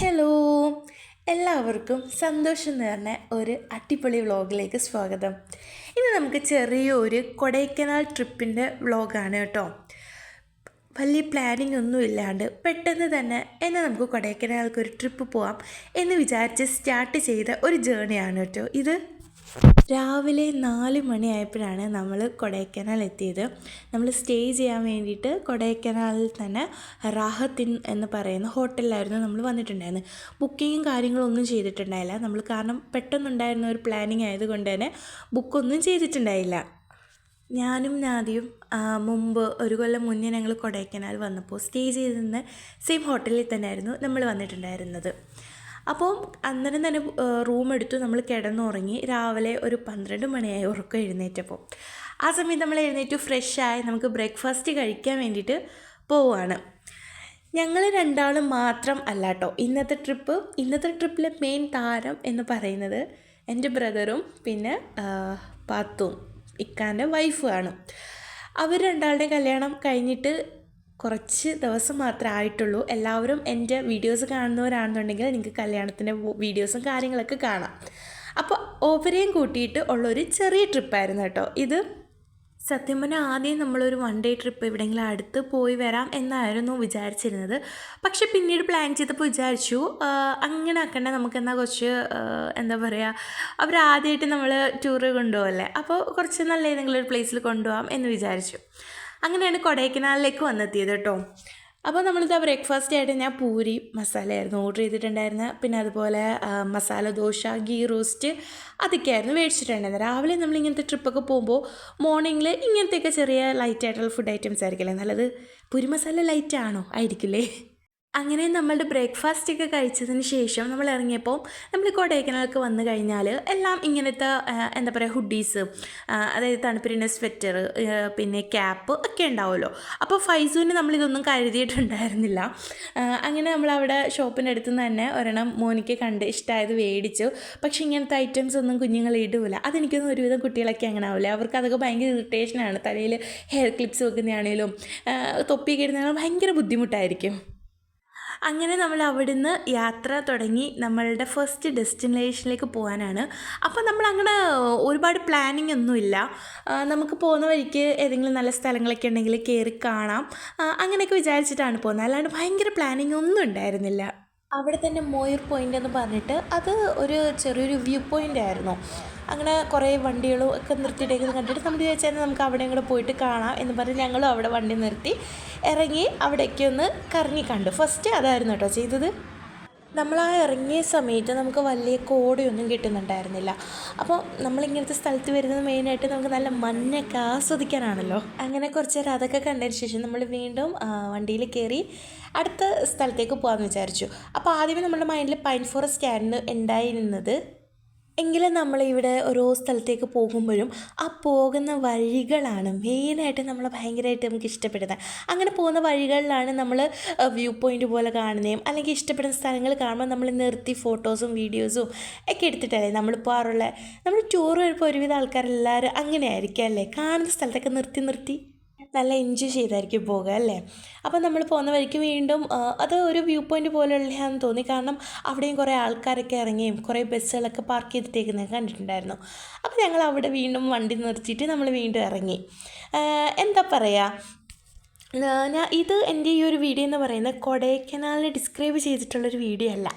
Hello എല്ലാവർക്കും സന്തോഷം നേർന്ന ഒരു അടിപൊളി വ്ളോഗിലേക്ക് സ്വാഗതം. ഇന്ന് നമുക്ക് ചെറിയൊരു കൊടൈക്കനാൽ ട്രിപ്പിന്റെ വ്ളോഗാണ് കേട്ടോ. വലിയ പ്ലാനിങ് ഒന്നും ഇല്ലാണ്ട് പെട്ടെന്ന് തന്നെ എന്നെ നമുക്ക് കൊടൈക്കനാൽക്ക് ഒരു ട്രിപ്പ് പോവാം എന്ന് വിചാരിച്ച് സ്റ്റാർട്ട് ചെയ്ത ഒരു ജേണിയാണ് കേട്ടോ ഇത്. രാവിലെ നാല് മണിയായപ്പോഴാണ് നമ്മൾ കൊടൈക്കനാൽ എത്തിയത്. നമ്മൾ സ്റ്റേ ചെയ്യാൻ വേണ്ടിയിട്ട് കൊടൈക്കനാലിൽ തന്നെ റാഹത്തിൻ എന്ന് പറയുന്ന ഹോട്ടലിലായിരുന്നു നമ്മൾ വന്നിട്ടുണ്ടായിരുന്നത്. ബുക്കിങ്ങും കാര്യങ്ങളൊന്നും ചെയ്തിട്ടുണ്ടായില്ല. നമ്മൾ കാരണം പെട്ടെന്നുണ്ടായിരുന്ന ഒരു പ്ലാനിങ് ആയതുകൊണ്ട് തന്നെ ബുക്കൊന്നും ചെയ്തിട്ടുണ്ടായില്ല. ഞാനും നാദിയും മുമ്പ് ഒരു കൊല്ലം മുന്നേ ഞങ്ങൾ കൊടൈക്കനാൽ വന്നപ്പോൾ സ്റ്റേ ചെയ്തിരുന്ന സെയിം ഹോട്ടലിൽ തന്നെയായിരുന്നു നമ്മൾ വന്നിട്ടുണ്ടായിരുന്നത്. അപ്പോൾ അന്നേരം തന്നെ റൂം എടുത്തു നമ്മൾ കിടന്നുറങ്ങി. രാവിലെ ഒരു പന്ത്രണ്ട് മണിയായി ഉറക്കം എഴുന്നേറ്റപ്പോൾ ആ സമയത്ത് നമ്മൾ എഴുന്നേറ്റ് ഫ്രഷായി നമുക്ക് ബ്രേക്ക്ഫാസ്റ്റ് കഴിക്കാൻ വേണ്ടിയിട്ട് പോവുകയാണ് ഞങ്ങൾ രണ്ടാളും മാത്രം അല്ല കേട്ടോ ഇന്നത്തെ ട്രിപ്പ് ഇന്നത്തെ ട്രിപ്പിലെ മെയിൻ താരം എന്ന് പറയുന്നത് എന്റെ ബ്രദറും പിന്നെ പാത്തും ഇക്കാന്റെ വൈഫുമാണ് അവർ രണ്ടാളുടെ കല്യാണം കഴിഞ്ഞിട്ട് കുറച്ച് ദിവസം മാത്രമേ ആയിട്ടുള്ളൂ. എല്ലാവരും എന്റെ വീഡിയോസ് കാണുന്നവരാണെന്നുണ്ടെങ്കിൽ നിങ്ങൾക്ക് കല്യാണത്തിന്റെ വീഡിയോസും കാര്യങ്ങളൊക്കെ കാണാം. അപ്പോൾ ഓവരെയും കൂട്ടിയിട്ട് ഉള്ളൊരു ചെറിയ ട്രിപ്പായിരുന്നു കേട്ടോ. ഇത് സത്യം പറഞ്ഞാൽ ആദ്യം നമ്മളൊരു വൺ ഡേ ട്രിപ്പ് എവിടെയെങ്കിലും അടുത്ത് പോയി വരാം എന്നായിരുന്നു വിചാരിച്ചിരുന്നത്. പക്ഷെ പിന്നീട് പ്ലാൻ ചെയ്തപ്പോൾ വിചാരിച്ചു അങ്ങനെ ആക്കണ്ട നമുക്ക് എന്നാൽ കുറച്ച് എന്താ പറയുക അവർ ആദ്യമായിട്ട് നമ്മൾ ടൂറ് കൊണ്ടുപോകല്ലേ അപ്പോൾ കുറച്ച് നല്ല ഏതെങ്കിലും ഒരു പ്ലേസിൽ കൊണ്ടുപോകാം എന്ന് വിചാരിച്ചു. അങ്ങനെയാണ് കൊടൈക്കനാലിലേക്ക് വന്നെത്തിയത് കേട്ടോ. അപ്പോൾ നമ്മളിത് ബ്രേക്ക്ഫാസ്റ്റ് ആയിട്ട് ഞാൻ പൂരി മസാലയായിരുന്നു ഓർഡർ ചെയ്തിട്ടുണ്ടായിരുന്നത് പിന്നെ അതുപോലെ മസാല ദോശ ഗീ റോസ്റ്റ് അതൊക്കെയായിരുന്നു മേടിച്ചിട്ടുണ്ടായിരുന്നത് രാവിലെ നമ്മൾ ഇങ്ങനത്തെ ട്രിപ്പൊക്കെ പോകുമ്പോൾ മോർണിംഗിൽ ഇങ്ങനത്തെയൊക്കെ ചെറിയ ലൈറ്റ് ആയിട്ടുള്ള ഫുഡ് ഐറ്റംസ് ആയിരിക്കില്ലേ? നല്ലത്. പൂരി മസാല ലൈറ്റ് ആണോ? ആയിരിക്കില്ലേ? അങ്ങനെ നമ്മളുടെ ബ്രേക്ക്ഫാസ്റ്റ് ഒക്കെ കഴിച്ചതിന് ശേഷം നമ്മൾ ഇറങ്ങിയപ്പോൾ നമ്മൾ കൊടൈക്കനാലൊക്കെ വന്നു കഴിഞ്ഞാൽ എല്ലാം ഇങ്ങനത്തെ എന്താ പറയുക ഹുഡീസ് അതായത് തണുപ്പിന്റെ സ്വെറ്റർ പിന്നെ ക്യാപ്പ് ഒക്കെ ഉണ്ടാവുമല്ലോ. അപ്പോൾ ഫൈസൂന് നമ്മളിതൊന്നും കരുതിയിട്ടുണ്ടായിരുന്നില്ല. അങ്ങനെ നമ്മൾ അവിടെ ഷോപ്പിന്റെ അടുത്ത് നിന്ന് തന്നെ ഒരെണ്ണം മോനിക്ക് കണ്ട് ഇഷ്ടമായത് മേടിച്ചു. പക്ഷേ ഇങ്ങനത്തെ ഐറ്റംസ് ഒന്നും കുഞ്ഞുങ്ങൾ ഇടൂല. അതെനിക്കൊന്നും ഒരുവിധം കുട്ടികളൊക്കെ അങ്ങനെ ആവില്ല അവർക്ക് അതൊക്കെ ഭയങ്കര ഇറിറ്റേഷനാണ് തലയിൽ ഹെയർ ക്ലിപ്സ് വെക്കുന്നതാണേലും തൊപ്പിയൊക്കെ ഇടുന്നതാണെങ്കിലും ഭയങ്കര ബുദ്ധിമുട്ടായിരിക്കും. അങ്ങനെ നമ്മൾ അവിടുന്ന് യാത്ര തുടങ്ങി നമ്മളുടെ ഫസ്റ്റ് ഡെസ്റ്റിനേഷനിലേക്ക് പോകാനാണ്. അപ്പോൾ നമ്മൾ അങ്ങനെ ഒരുപാട് പ്ലാനിങ് ഒന്നുമില്ല നമുക്ക് പോകുന്ന വഴിക്ക് ഏതെങ്കിലും നല്ല സ്ഥലങ്ങളൊക്കെ ഉണ്ടെങ്കിൽ കയറി കാണാം. അങ്ങനെയൊക്കെ വിചാരിച്ചിട്ടാണ് പോകുന്നത്. അല്ലാണ്ട് ഭയങ്കര പ്ലാനിങ് ഒന്നും ഉണ്ടായിരുന്നില്ല. അവിടെ തന്നെ മോയർ പോയിന്റ് എന്ന് പറഞ്ഞിട്ട് അത് ഒരു ചെറിയൊരു വ്യൂ പോയിന്റ് ആയിരുന്നു. അങ്ങനെ കുറേ വണ്ടികളും ഒക്കെ നിർത്തിയിട്ടേക്കുന്നത് കണ്ടിട്ട് നമ്മൾ വിചാരിച്ചാൽ നമുക്ക് അവിടെ കൂടെ പോയിട്ട് കാണാം എന്ന് പറഞ്ഞ് ഞങ്ങളും അവിടെ വണ്ടി നിർത്തി. ഇറങ്ങി അവിടേക്ക് ഒന്ന് കറങ്ങി കണ്ടു. ഫസ്റ്റ് അതായിരുന്നു കേട്ടോ ചെയ്തത്. നമ്മൾ ആ ഇറങ്ങിയ സമയത്ത് നമുക്ക് വലിയ കോടയൊന്നും കിട്ടുന്നുണ്ടായിരുന്നില്ല. അപ്പോൾ നമ്മളിങ്ങനത്തെ സ്ഥലത്ത് വരുന്നത് മെയിനായിട്ട് നമുക്ക് നല്ല മഞ്ഞൊക്കെ ആസ്വദിക്കാനാണല്ലോ. അങ്ങനെ കുറച്ച് നേരം അതൊക്കെ കണ്ടതിന് ശേഷം നമ്മൾ വീണ്ടും വണ്ടിയിൽ കയറി അടുത്ത സ്ഥലത്തേക്ക് പോകാമെന്ന് വിചാരിച്ചു. അപ്പോൾ ആദ്യമേ നമ്മുടെ മൈൻഡിൽ പൈൻ ഫോറസ്റ്റ് ആയിരുന്നു ഉണ്ടായിരുന്നത്. എങ്കിലും നമ്മളിവിടെ ഓരോ സ്ഥലത്തേക്ക് പോകുമ്പോഴും ആ പോകുന്ന വഴികളാണ് മെയിനായിട്ട് നമ്മൾ ഭയങ്കരമായിട്ട് നമുക്ക് ഇഷ്ടപ്പെടുന്നത്. അങ്ങനെ പോകുന്ന വഴികളിലാണ് നമ്മൾ വ്യൂ പോയിന്റ് പോലെ കാണുന്നതും അല്ലെങ്കിൽ ഇഷ്ടപ്പെടുന്ന സ്ഥലങ്ങൾ കാണുമ്പോൾ നമ്മൾ നിർത്തി ഫോട്ടോസും വീഡിയോസും ഒക്കെ എടുത്തിട്ടല്ലേ നമ്മൾ പോകാറുള്ളത് നമ്മൾ ടൂർ വരുമ്പോൾ ഒരുവിധ ആൾക്കാരെല്ലാവരും അങ്ങനെ ആയിരിക്കും അല്ലേ? കാണുന്ന സ്ഥലത്തൊക്കെ നിർത്തി നിർത്തി. നല്ല എൻജോയ് ചെയ്തായിരിക്കും പോകുക അല്ലേ? അപ്പോൾ നമ്മൾ പോകുന്ന വഴിക്ക് വീണ്ടും അത് ഒരു വ്യൂ പോയിന്റ് പോലെയുള്ളതാണെന്ന് തോന്നി. കാരണം അവിടെയും കുറേ ആൾക്കാരൊക്കെ ഇറങ്ങിയും കുറേ ബസ്സുകളൊക്കെ പാർക്ക് ചെയ്തിട്ടേക്കുന്നത് കണ്ടിട്ടുണ്ടായിരുന്നു. അപ്പോൾ ഞങ്ങൾ അവിടെ വീണ്ടും വണ്ടി നിർത്തിയിട്ട് നമ്മൾ വീണ്ടും ഇറങ്ങി. എന്താ പറയുക ഞാൻ ഇത് എന്റെ ഈ ഒരു വീഡിയോ എന്ന് പറയുന്നത് കൊടൈക്കനാലിനെ ഡിസ്ക്രൈബ് ചെയ്തിട്ടുള്ളൊരു വീഡിയോ അല്ല.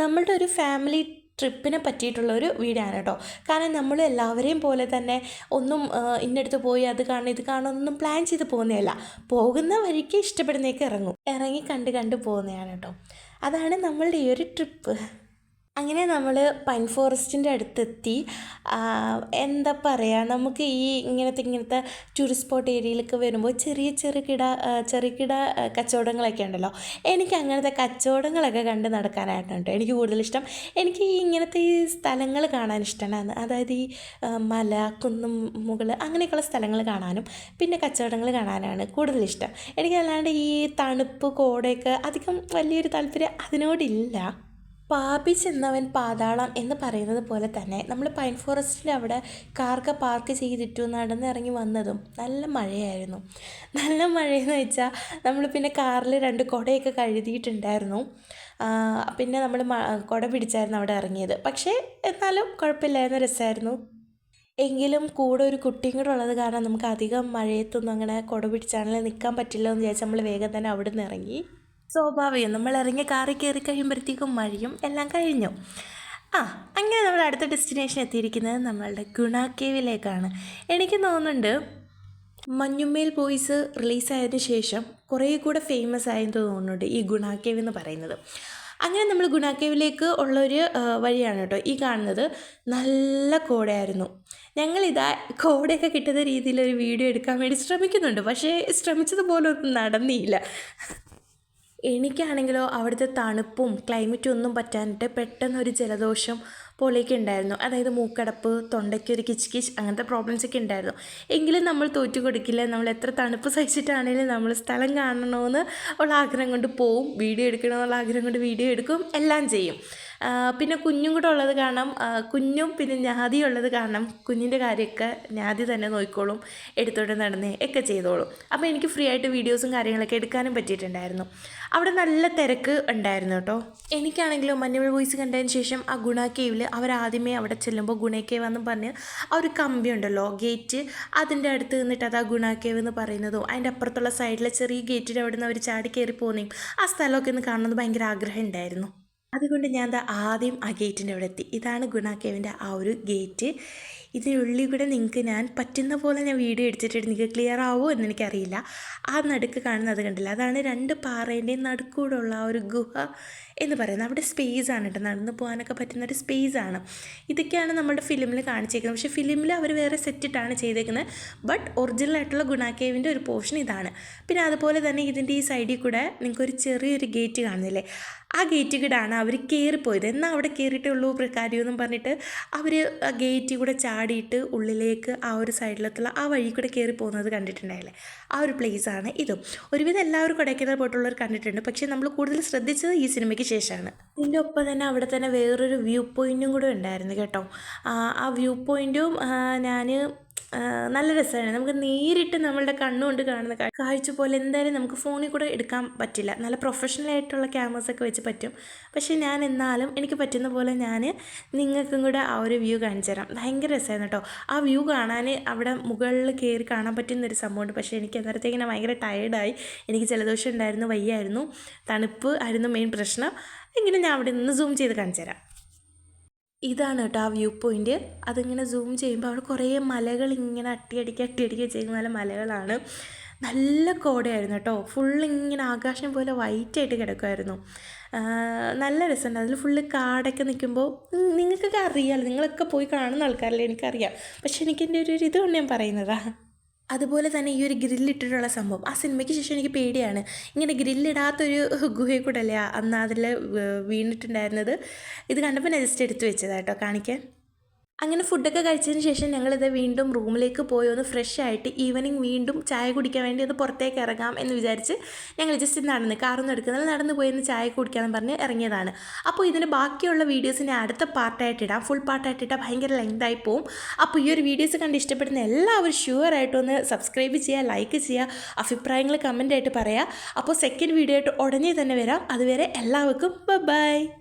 നമ്മളുടെ ഒരു ഫാമിലി ട്രിപ്പിനെ പറ്റിയിട്ടുള്ള ഒരു വീഡിയോ ആണ് കേട്ടോ. കാരണം നമ്മൾ എല്ലാവരെയും പോലെ തന്നെ ഒന്നും ഇന്നടുത്ത് പോയി അത് കാണണം ഇത് കാണണം ഒന്നും പ്ലാൻ ചെയ്ത് പോകുന്നതല്ല. പോകുന്ന വഴിക്ക് ഇഷ്ടപ്പെടുന്നേക്ക് ഇറങ്ങും. ഇറങ്ങി കണ്ട് കണ്ട് പോകുന്നതാണ് കേട്ടോ. അതാണ് നമ്മളുടെ ഈ ഒരു ട്രിപ്പ് അങ്ങനെ നമ്മൾ പൈൻ ഫോറസ്റ്റിന്റെ അടുത്തെത്തി എന്താ പറയുക നമുക്ക് ഈ ഇങ്ങനത്തെ ഇങ്ങനത്തെ ടൂറിസ്റ്റ് സ്പോട്ട് ഏരിയയിലൊക്കെ വരുമ്പോൾ ചെറിയ ചെറുകിട കിട ചെറുകിട കിട കച്ചവടങ്ങളൊക്കെ ഉണ്ടല്ലോ. എനിക്ക് അങ്ങനത്തെ കച്ചവടങ്ങളൊക്കെ കണ്ട് നടക്കാനായിട്ടുണ്ട്. എനിക്ക് കൂടുതലിഷ്ടം എനിക്ക് ഈ ഇങ്ങനത്തെ ഈ സ്ഥലങ്ങൾ കാണാൻ ഇഷ്ടമാണ്. അതായത് ഈ മല കുന്നും മുകൾ അങ്ങനെയൊക്കെയുള്ള സ്ഥലങ്ങൾ കാണാനും പിന്നെ കച്ചവടങ്ങൾ കാണാനാണ് കൂടുതലിഷ്ടം എനിക്കല്ലാണ്ട് ഈ തണുപ്പ് കോടയൊക്കെ അധികം വലിയൊരു താല്പര്യം അതിനോടില്ല. പാപി ചെന്നവൻ പാതാളം എന്ന് പറയുന്നത് പോലെ തന്നെ നമ്മൾ പൈൻ ഫോറസ്റ്റിന്റെ അവിടെ കാർക്ക് പാർക്ക് ചെയ്തിട്ടു നടന്നിറങ്ങി വന്നതും നല്ല മഴയായിരുന്നു. നല്ല മഴയെന്ന് വെച്ചാൽ നമ്മൾ പിന്നെ കാറിൽ രണ്ട് കുടയൊക്കെ കഴുതിയിട്ടുണ്ടായിരുന്നു പിന്നെ നമ്മൾ കുട പിടിച്ചായിരുന്നു അവിടെ ഇറങ്ങിയത്. പക്ഷേ എന്നാലും കുഴപ്പമില്ലായിരുന്നു രസമായിരുന്നു. എങ്കിലും കൂടെ ഒരു കുട്ടിയും കൂടെ ഉള്ളത് കാരണം നമുക്ക് അധികം മഴയത്തൊന്നും അങ്ങനെ കുട പിടിച്ചാണെങ്കിൽ നിൽക്കാൻ പറ്റില്ല എന്ന് വിചാരിച്ച് നമ്മൾ വേഗം തന്നെ അവിടെ നിന്ന് ഇറങ്ങി. സ്വാഭാവികം നമ്മൾ ഇറങ്ങി കാറിൽ കയറി കഴിയുമ്പോഴത്തേക്കും മഴയും എല്ലാം കഴിഞ്ഞു. ആ അങ്ങനെ നമ്മൾ അടുത്ത ഡെസ്റ്റിനേഷൻ എത്തിയിരിക്കുന്നത് നമ്മളുടെ ഗുണ കേവിലേക്കാണ്. എനിക്ക് തോന്നുന്നുണ്ട് മഞ്ഞുമേൽ ബോയ്സ് റിലീസായതിനു ശേഷം കുറേ കൂടെ ഫേമസ് ആയെന്ന് തോന്നുന്നുണ്ട് ഈ ഗുണ കേവ് എന്ന് പറയുന്നത്. അങ്ങനെ നമ്മൾ ഗുണ കേവിലേക്ക് ഉള്ളൊരു വഴിയാണ് കേട്ടോ ഈ കാണുന്നത്. നല്ല കോടയായിരുന്നു. ഞങ്ങളിതാ കോടയൊക്കെ കിട്ടുന്ന രീതിയിൽ ഒരു വീഡിയോ എടുക്കാൻ വേണ്ടി ശ്രമിക്കുന്നുണ്ട്. പക്ഷേ ശ്രമിച്ചതുപോലെ ഒന്നും നടന്നില്ല. എനിക്കാണെങ്കിലോ അവിടുത്തെ തണുപ്പും ക്ലൈമറ്റും ഒന്നും പറ്റാനിട്ട് പെട്ടെന്നൊരു ജലദോഷം പോലെയൊക്കെ ഉണ്ടായിരുന്നു. അതായത് മൂക്കടപ്പ് തൊണ്ടയ്ക്ക് ഒരു കിച്ച് കിച്ച് അങ്ങനത്തെ പ്രോബ്ലംസ് ഒക്കെ ഉണ്ടായിരുന്നു. എങ്കിലും നമ്മൾ തോറ്റു കൊടുക്കില്ല. നമ്മൾ എത്ര തണുപ്പ് സഹിച്ചിട്ടാണെങ്കിലും നമ്മൾ സ്ഥലം കാണണമെന്ന് ഉള്ള ആഗ്രഹം കൊണ്ട് പോവും. വീഡിയോ എടുക്കണമെന്നുള്ള ആഗ്രഹം കൊണ്ട് വീഡിയോ എടുക്കും. എല്ലാം ചെയ്യും. പിന്നെ കുഞ്ഞും കൂടെ ഉള്ളത് കാരണം കുഞ്ഞും പിന്നെ ഞാതി ഉള്ളത് കാരണം കുഞ്ഞിന്റെ കാര്യമൊക്കെ ഞാതി തന്നെ നോക്കിക്കോളും എടുത്തോണ്ട് നടന്നേ ഒക്കെ ചെയ്തോളും. അപ്പോൾ എനിക്ക് ഫ്രീ ആയിട്ട് വീഡിയോസും കാര്യങ്ങളൊക്കെ എടുക്കാനും പറ്റിയിട്ടുണ്ടായിരുന്നു. അവിടെ നല്ല തിരക്ക് ഉണ്ടായിരുന്നു കേട്ടോ. എനിക്കാണെങ്കിലും മഞ്ഞൾ വോയിസ് കണ്ടതിന് ശേഷം ആ ഗുണ കേവിൽ അവരാദ്യമേ അവിടെ ചെല്ലുമ്പോൾ ഗുണ കേവ് എന്ന് പറഞ്ഞ് ആ ഒരു കമ്പി ഉണ്ടല്ലോ ഗേറ്റ് അതിന്റെ അടുത്ത് നിന്നിട്ട് അത് ആ ഗുണ കേവ് എന്ന് പറയുന്നതും അതിന്റെ അപ്പുറത്തുള്ള സൈഡിലെ ചെറിയ ഗേറ്റിന്റെ അവിടെ നിന്ന് അവർ ചാടി കയറി പോകുന്നതും ആ സ്ഥലമൊക്കെ ഒന്ന് കാണണമെന്ന് ഭയങ്കര ആഗ്രഹം ഉണ്ടായിരുന്നു. അതുകൊണ്ട് ഞാൻ ദാ ആദ്യം ആ ഗേറ്റിന്റെ അവിടെ എത്തി. ഇതാണ് ഗുണ കേവിന്റെ ആ ഒരു ഗേറ്റ്. ഇതിനുള്ളിൽ കൂടെ നിങ്ങൾക്ക് ഞാൻ പറ്റുന്ന പോലെ ഞാൻ വീഡിയോ എടുത്തിട്ടുണ്ട്. നിങ്ങൾക്ക് ക്ലിയർ ആവുമോ എന്ന് എനിക്കറിയില്ല. ആ നടുക്ക് കാണുന്നത് കണ്ടില്ല? അതാണ് രണ്ട് പാറേന്റെയും നടുക്കൂടെ ഉള്ള ആ ഒരു ഗുഹ. എന്ന് പറയുന്നത്. അവിടെ സ്പേസ് ആണ് കേട്ടോ നടന്നു പോകാനൊക്കെ പറ്റുന്ന ഒരു സ്പേസ് ആണ്. ഇതൊക്കെയാണ് നമ്മുടെ ഫിലിമിൽ കാണിച്ചേക്കുന്നത്. പക്ഷേ ഫിലിമിൽ അവർ വേറെ സെറ്റിട്ടാണ് ചെയ്തേക്കുന്നത്. ബട്ട് ഒറിജിനൽ ആയിട്ടുള്ള ഗുണാക്കേവിന്റെ ഒരു പോർഷൻ ഇതാണ്. പിന്നെ അതുപോലെ തന്നെ ഇതിന്റെ ഈ സൈഡിൽ കൂടെ നിങ്ങൾക്കൊരു ചെറിയൊരു ഗേറ്റ് കാണുന്നില്ലേ? ആ ഗേറ്റ് കൂടാണ് അവർ കയറിപ്പോയത് എന്നാൽ അവിടെ കയറിയിട്ടേ ഉള്ളൂ കാര്യമെന്നും പറഞ്ഞിട്ട് അവർ ആ ഗേറ്റിൽ കൂടെ ചാടിയിട്ട് ഉള്ളിലേക്ക് ആ ഒരു സൈഡിലത്തുള്ള ആ വഴി കൂടെ കയറി പോകുന്നത് കണ്ടിട്ടുണ്ടായില്ലേ? ആ ഒരു പ്ലേസ് ആണ് ഇതും. ഒരുവിധം എല്ലാവരും കൊടൈക്കനാൽ പോയിട്ടുള്ളവർ കണ്ടിട്ടുണ്ട്. പക്ഷേ നമ്മൾ കൂടുതൽ ശ്രദ്ധിച്ചത് ഈ സിനിമയ്ക്ക് ശേഷമാണ് ഇതിന്റെ ഒപ്പം തന്നെ അവിടെ തന്നെ വേറൊരു വ്യൂ പോയിന്റും കൂടെ ഉണ്ടായിരുന്നു കേട്ടോ. ആ, വ്യൂ പോയിന്റും ഞാൻ നല്ല രസമാണ്. നമുക്ക് നേരിട്ട് നമ്മളുടെ കണ്ണുകൊണ്ട് കാണുന്ന കാഴ്ച പോലെ എന്തായാലും നമുക്ക് ഫോണിൽ കൂടെ എടുക്കാൻ പറ്റില്ല. നല്ല പ്രൊഫഷണൽ ആയിട്ടുള്ള ക്യാമറസൊക്കെ വെച്ച് പറ്റും. പക്ഷേ ഞാൻ എന്നാലും എനിക്ക് പറ്റുന്ന പോലെ ഞാൻ നിങ്ങൾക്കും കൂടെ ആ ഒരു വ്യൂ കാണിച്ചു തരാം. ഭയങ്കര രസമായിരുന്നു കേട്ടോ. ആ വ്യൂ കാണാൻ അവിടെ മുകളിൽ കയറി കാണാൻ പറ്റുന്ന ഒരു സംഭവമുണ്ട്. പക്ഷേ എനിക്ക് അന്നേരത്തേക്കിനെ ഭയങ്കര ടയേർഡായി എനിക്ക് ജലദോഷം ഉണ്ടായിരുന്നു വയ്യായിരുന്നു. തണുപ്പ് ആയിരുന്നു മെയിൻ പ്രശ്നം. എങ്കിലും ഞാൻ അവിടെ നിന്ന് സൂം ചെയ്ത് കാണിച്ചു തരാം. ഇതാണ് കേട്ടോ ആ വ്യൂ പോയിന്റ് അതിങ്ങനെ സൂം ചെയ്യുമ്പോൾ അവിടെ കുറേ മലകൾ ഇങ്ങനെ അട്ടിയടിക്കുക അട്ടിയടിക്കുക ചെയ്യുന്ന നല്ല മലകളാണ്. നല്ല കോടയായിരുന്നു കേട്ടോ. ഫുൾ ഇങ്ങനെ ആകാശം പോലെ വൈറ്റായിട്ട് കിടക്കുമായിരുന്നു ആ, നല്ല രസമുണ്ട്. അതിൽ ഫുള്ള് കാടൊക്കെ നിൽക്കുമ്പോൾ നിങ്ങൾക്കൊക്കെ അറിയാമല്ലോ നിങ്ങളൊക്കെ പോയി കാണുന്ന ആൾക്കാരല്ലേ എനിക്കറിയാം. പക്ഷെ എനിക്ക് എന്റെ ഒരു ഇത് കൊണ്ട് ഞാൻ പറയുന്നതാ. അതുപോലെ തന്നെ ഈ ഒരു ഗ്രില്ലിട്ടിട്ടുള്ള സംഭവം. ആ സിനിമയ്ക്ക് ശേഷം എനിക്ക് പേടിയാണ്. ഇങ്ങനെ ഗ്രില്ലിടാത്തൊരു ഗുഹയിൽ കൂടെ അല്ലേ അന്ന് അതിൽ വീണിട്ടുണ്ടായിരുന്നത്. ഇത് കണ്ടപ്പോൾ ഞാൻ ജസ്റ്റ് എടുത്തു വെച്ചതാട്ടോ കാണിക്കാൻ. അങ്ങനെ ഫുഡൊക്കെ കഴിച്ചതിന് ശേഷം ഞങ്ങളിത് വീണ്ടും റൂമിലേക്ക് പോയി ഒന്ന് ഫ്രഷ് ആയിട്ട് ഈവനിങ് വീണ്ടും ചായ കുടിക്കാൻ വേണ്ടി ഒന്ന് പുറത്തേക്ക് ഇറങ്ങാം എന്ന് വിചാരിച്ച് ഞങ്ങൾ ജസ്റ്റ് നടന്ന് കാറൊന്നും എടുക്കുന്നില്ല നടന്ന് പോയി ഒന്ന് ചായ കുടിക്കാമെന്ന് പറഞ്ഞ് ഇറങ്ങിയതാണ്. അപ്പോൾ ഇതിന്റെ ബാക്കിയുള്ള വീഡിയോസിനെ അടുത്ത പാർട്ടായിട്ട് ഇടാം. ഫുൾ പാർട്ടായിട്ട് ഇട്ടാൽ ഭയങ്കര ലെങ്ത് ആയി പോവും. അപ്പോൾ ഈ ഒരു വീഡിയോസ് കണ്ട് ഇഷ്ടപ്പെടുന്ന എല്ലാവരും ഷുവർ ആയിട്ടൊന്ന് സബ്സ്ക്രൈബ് ചെയ്യുക ലൈക്ക് ചെയ്യുക അഭിപ്രായങ്ങൾ കമന്റ് ആയിട്ട് പറയുക. അപ്പോൾ സെക്കൻഡ് വീഡിയോ ആയിട്ട് ഉടനെ തന്നെ വരാം. അതുവരെ എല്ലാവർക്കും ബൈ